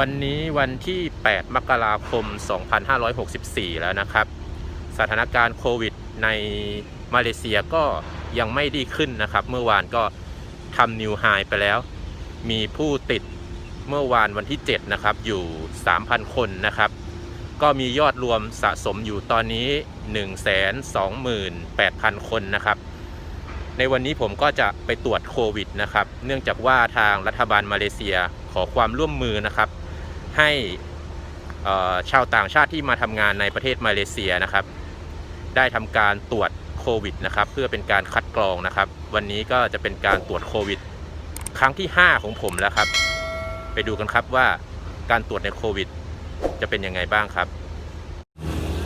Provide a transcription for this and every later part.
วันนี้วันที่ 8 มกราคม 2564 แล้วนะครับ สถานการณ์โควิดในมาเลเซียก็ยังไม่ดีขึ้นนะครับ เมื่อวานก็ทำนิวไฮไปแล้ว มีผู้ติดเมื่อวานวันที่ 7 นะครับ อยู่ 3,000 คนนะครับ ก็มียอดรวมสะสมอยู่ตอนนี้ 128,000 คนนะครับ ในวันนี้ผมก็จะไปตรวจโควิดนะครับ เนื่องจากว่าทางรัฐบาลมาเลเซียขอความร่วมมือนะครับ ให้ชาวต่างชาติที่มาทำงานในประเทศมาเลเซียนะครับ ได้ทำการตรวจโควิดนะครับ เพื่อเป็นการคัดกรองนะครับ วันนี้ก็จะเป็นการตรวจโควิด ครั้งที่ 5 ของผมแล้วครับ ไปดูกันครับว่าการตรวจในโควิด จะเป็นยังไงบ้างครับ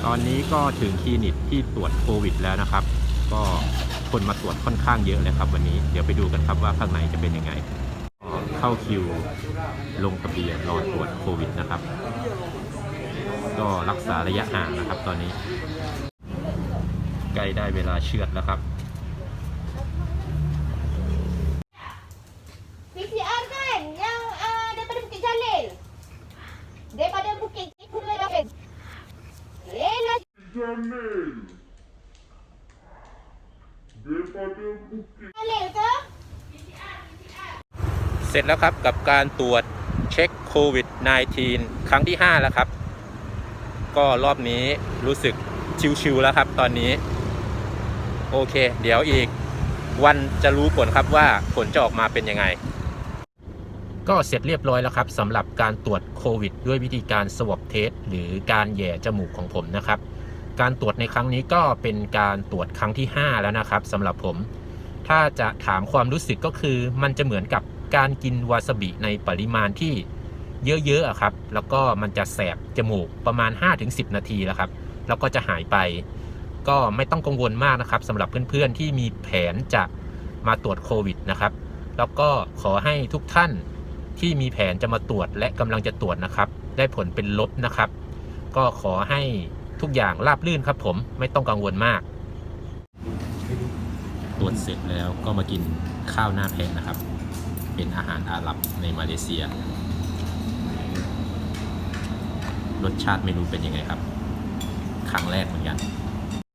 ตอนนี้ก็ถึงคลินิกที่ตรวจโควิดแล้วนะครับ ก็คนมาตรวจค่อนข้างเยอะเลยครับ วันนี้เดี๋ยวไปดูกันครับว่าข้างในจะเป็นยังไง เข้าคิวลงทะเบียนรอตรวจโควิดนะครับ ก็รักษาระยะห่างนะครับตอนนี้ ใกล้ได้เวลาเชือดแล้วครับ PCR kan yang uh, daripada Bukit Jalil. Daripada Bukit Jalil Lapis. Lela Jalil daripada Bukit Jalil ke? เสร็จแล้วครับกับการตรวจเช็คโควิด -19 ครั้งที่ 5 แล้วครับ ก็รอบนี้รู้สึกชิวๆแล้วครับตอนนี้ โอเค เดี๋ยวอีกวันจะรู้ผลครับว่าผลจะออกมาเป็นยังไง ก็เสร็จเรียบร้อยแล้วครับสำหรับการตรวจโควิด ด้วยวิธีการสวอปเทสหรือการแย่จมูกของผมนะครับ การตรวจในครั้งนี้ก็เป็นการตรวจครั้งที่ 5 แล้วนะครับสำหรับผม ถ้าจะถามความรู้สึกก็คือมันจะเหมือนกับ การกินวาซาบิในปริมาณที่เยอะๆอะครับ แล้วก็มันจะแสบจมูกประมาณ 5-10 นาทีแล้วครับ แล้วก็จะหายไป ก็ไม่ต้องกังวลมากนะครับสำหรับเพื่อนๆที่มีแผนจะมาตรวจโควิดนะครับ แล้วก็ขอให้ทุกท่านที่มีแผนจะมาตรวจและกำลังจะตรวจนะครับ ได้ผลเป็นลบนะครับ ก็ขอให้ทุกอย่างราบรื่นครับผมไม่ต้องกังวลมาก ตรวจเสร็จแล้วก็มากินข้าวหน้าแพะนะครับ เป็นอาหารอาหรับในมาเลเซีย รสชาติไม่รู้เป็นยังไงครับ ครั้งแรกเหมือนกัน